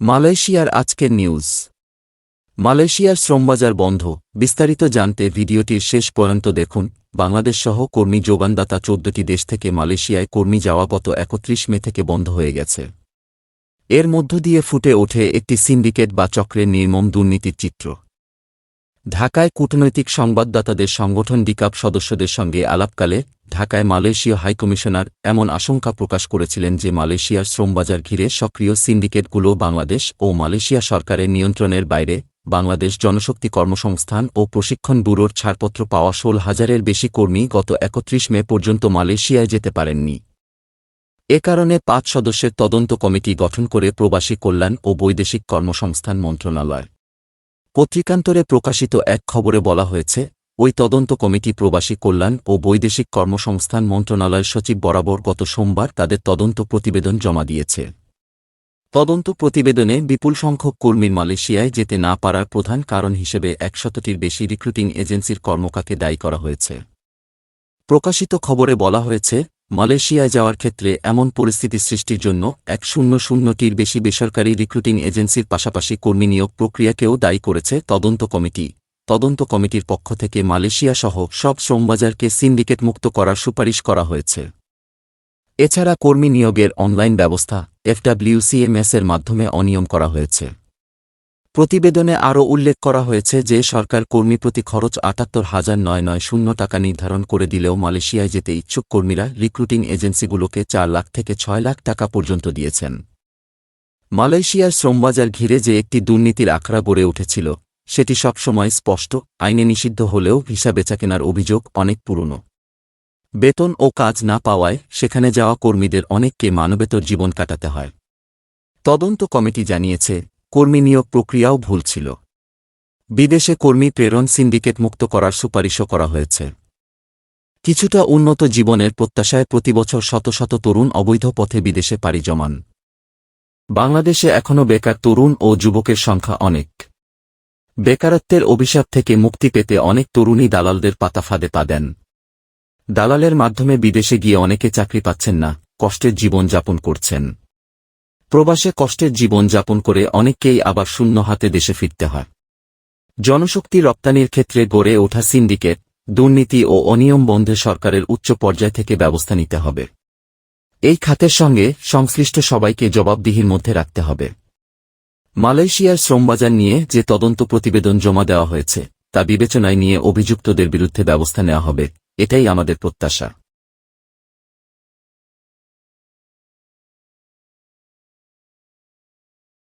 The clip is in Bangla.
মালয়েশিয়ার আজকের নিউজ। মালয়েশিয়ার শ্রমবাজার বন্ধ। বিস্তারিত জানতে ভিডিওটির শেষ পর্যন্ত দেখুন। বাংলাদেশ সহ কর্মী যোগানদাতা চোদ্দটি দেশ থেকে মালয়েশিয়ায় কর্মী যাওয়া গত একত্রিশ মে থেকে বন্ধ হয়ে গেছে। এর মধ্য দিয়ে ফুটে ওঠে একটি সিন্ডিকেট বা চক্রের নির্মম দুর্নীতির চিত্র। ঢাকায় কূটনৈতিক সংবাদদাতাদের সংগঠন ডিকাপ সদস্যদের সঙ্গে আলাপকালে ঢাকায় মালয়েশীয় হাইকমিশনার এমন আশঙ্কা প্রকাশ করেছিলেন যে মালয়েশিয়ার শ্রমবাজার ঘিরে সক্রিয় সিন্ডিকেটগুলো বাংলাদেশ ও মালয়েশিয়া সরকারের নিয়ন্ত্রণের বাইরে বাংলাদেশ জনশক্তি কর্মসংস্থান ও প্রশিক্ষণ ব্যুরোর ছাড়পত্র পাওয়া ষোল হাজারের বেশি কর্মী গত একত্রিশ মে পর্যন্ত মালয়েশিয়ায় যেতে পারেননি। এ কারণে পাঁচ সদস্যের তদন্ত কমিটি গঠন করে প্রবাসী কল্যাণ ও বৈদেশিক কর্মসংস্থান মন্ত্রণালয় পত্রিকান্তরে প্রকাশিত এক খবরে বলা হয়েছে ওই তদন্ত কমিটি প্রবাসী কল্যাণ ও বৈদেশিক কর্মসংস্থান মন্ত্রণালয়ের সচিব বরাবর গত সোমবার তাদের তদন্ত প্রতিবেদন জমা দিয়েছে। তদন্ত প্রতিবেদনে বিপুল সংখ্যক কর্মীর মালয়েশিয়ায় যেতে না পারার প্রধান কারণ হিসেবে একশতটির বেশি রিক্রুটিং এজেন্সির কর্মকাকে দায়ী করা হয়েছে। প্রকাশিত খবরে বলা হয়েছে, মালয়েশিয়ায় যাওয়ার ক্ষেত্রে এমন পরিস্থিতি সৃষ্টির জন্য এক শূন্য শূন্যটির বেশি বেসরকারি রিক্রুটিং এজেন্সির পাশাপাশি কর্মী নিয়োগ প্রক্রিয়াকেও দায়ী করেছে তদন্ত কমিটি। তদন্ত কমিটির পক্ষ থেকে মালয়েশিয়া সহ সব শ্রমবাজারকে সিন্ডিকেট মুক্ত করার সুপারিশ করা হয়েছে। এছাড়া কর্মী নিয়োগের অনলাইন ব্যবস্থা এফডাব্লিউসিএমএস এর মাধ্যমে অনিয়ম করা হয়েছে। প্রতিবেদনে আরও উল্লেখ করা হয়েছে যে সরকার কর্মী প্রতি খরচ আটাত্তর হাজার নয় নয় শূন্য টাকা নির্ধারণ করে দিলেও মালয়েশিয়ায় যেতে ইচ্ছুক কর্মীরা রিক্রুটিং এজেন্সিগুলোকে চার লাখ থেকে ছয় লাখ টাকা পর্যন্ত দিয়েছেন। মালয়েশিয়ার শ্রমবাজার ঘিরে যে একটি দুর্নীতির আখড়া গড়ে উঠেছিল সেটি সবসময় স্পষ্ট, আইনে নিষিদ্ধ হলেও ভিসা বেচাকেনার অভিযোগ অনেক পুরনো। বেতন ও কাজ না পাওয়ায় সেখানে যাওয়া কর্মীদের অনেককে মানবেতর জীবন কাটাতে হয়। তদন্ত কমিটি জানিয়েছে, কর্মী নিয়োগ প্রক্রিয়াও ভুল ছিল। বিদেশে কর্মী প্রেরণ সিন্ডিকেট মুক্ত করার সুপারিশও করা হয়েছে। কিছুটা উন্নত জীবনের প্রত্যাশায় প্রতিবছর শত শত তরুণ অবৈধ পথে বিদেশে পাড়ি জমান। বাংলাদেশে এখনও বেকার তরুণ ও যুবকের সংখ্যা অনেক। বেকারত্বের অভিশাপ থেকে মুক্তি পেতে অনেক তরুণী দালালদের পাতা ফাঁদে পা দেন। দালালের মাধ্যমে বিদেশে গিয়ে অনেকে চাকরি পাচ্ছেন না, কষ্টের জীবন যাপন করছেন। প্রবাসে কষ্টের জীবন যাপন করে অনেককেই আবার শূন্য হাতে দেশে ফিরতে হয়। জনশক্তি রপ্তানির ক্ষেত্রে গড়ে ওঠা সিন্ডিকেট, দুর্নীতি ও অনিয়ম বন্ধে সরকারের উচ্চ পর্যায় থেকে ব্যবস্থা নিতে হবে। এই খাতের সঙ্গে সংশ্লিষ্ট সবাইকে জবাবদিহির মধ্যে রাখতে হবে। মালয়েশিয়ার শ্রমবাজার নিয়ে যে তদন্ত প্রতিবেদন জমা দেওয়া হয়েছে, তা বিবেচনায় নিয়ে অভিযুক্তদের বিরুদ্ধে ব্যবস্থা নেওয়া হবে, এটাই আমাদের প্রত্যাশা।